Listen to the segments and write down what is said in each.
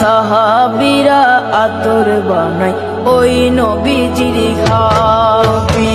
সাহাবিরা আতর বানাই ওই নবীজির ঘাবি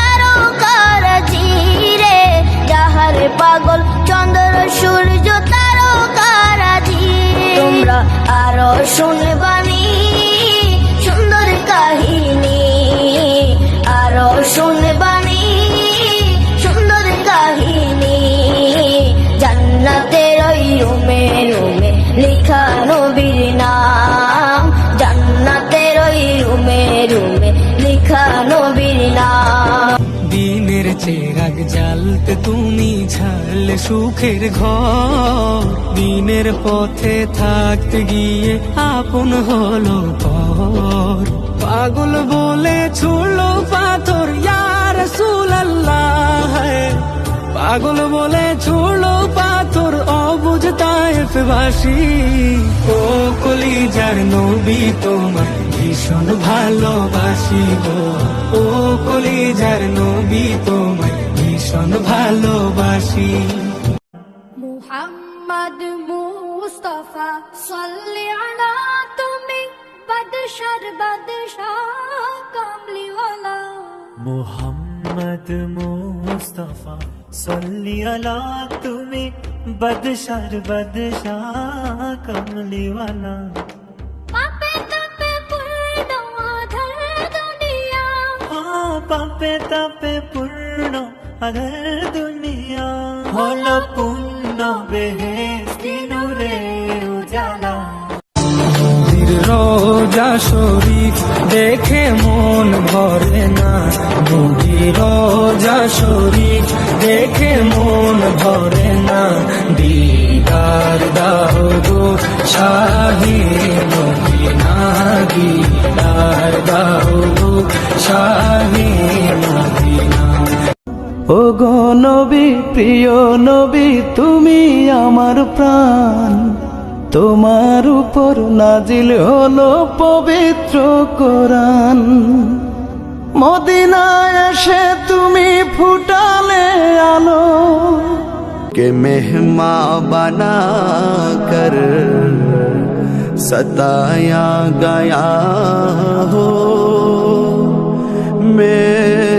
চেরাগ জ্বালতে তুমি ছাড়লে সুখের ঘর। দিনের পথে থাকতে গিয়ে আপন হলো পর। পাগল বলে ছুড়লো পাথর, ইয়ার সুলাল্লাহ পাগল বলে পাথর বাসি ও কলিজার নবী তোমার ভীষণ ভালোবাসি গো। ও কলিজার নবী তোমার ভীষণ ভালোবাসি। মোহাম্মদ মুস্তফা সাল্লি আলা তুমি বদশর বদশাহ কামলিওয়ালা। মোহাম্মদ মুস্তফা সল্লি আলা তুমি বদশার বদশাহ কমলিওয়ালা পাপে তাপে পূর্ণ আধার দুনিয়া পাপে তাপে পূর্ণ আধার দুনিয়া হল পূর্ণ বেহেস্তি নূরে উজালা নবীর রোজা শরীফ, দেখে মন ভরে না। নবীর রোজা শরীফ, দেখে মন ভরে না। দিদার দাও গো শাহি মদিনা দিদার দাও গো শাহি মদিনা ও গো নবী, প্রিয় নবী, তুমি আমার প্রাণ। তোমার উপর নাজিল হলো পবিত্র কোরআন মদিনায় এসে তুমি ফুটালে আলো के मेहमा बना कर सताया गया हो मैं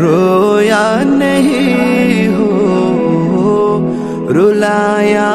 रोया नहीं हो रुलाया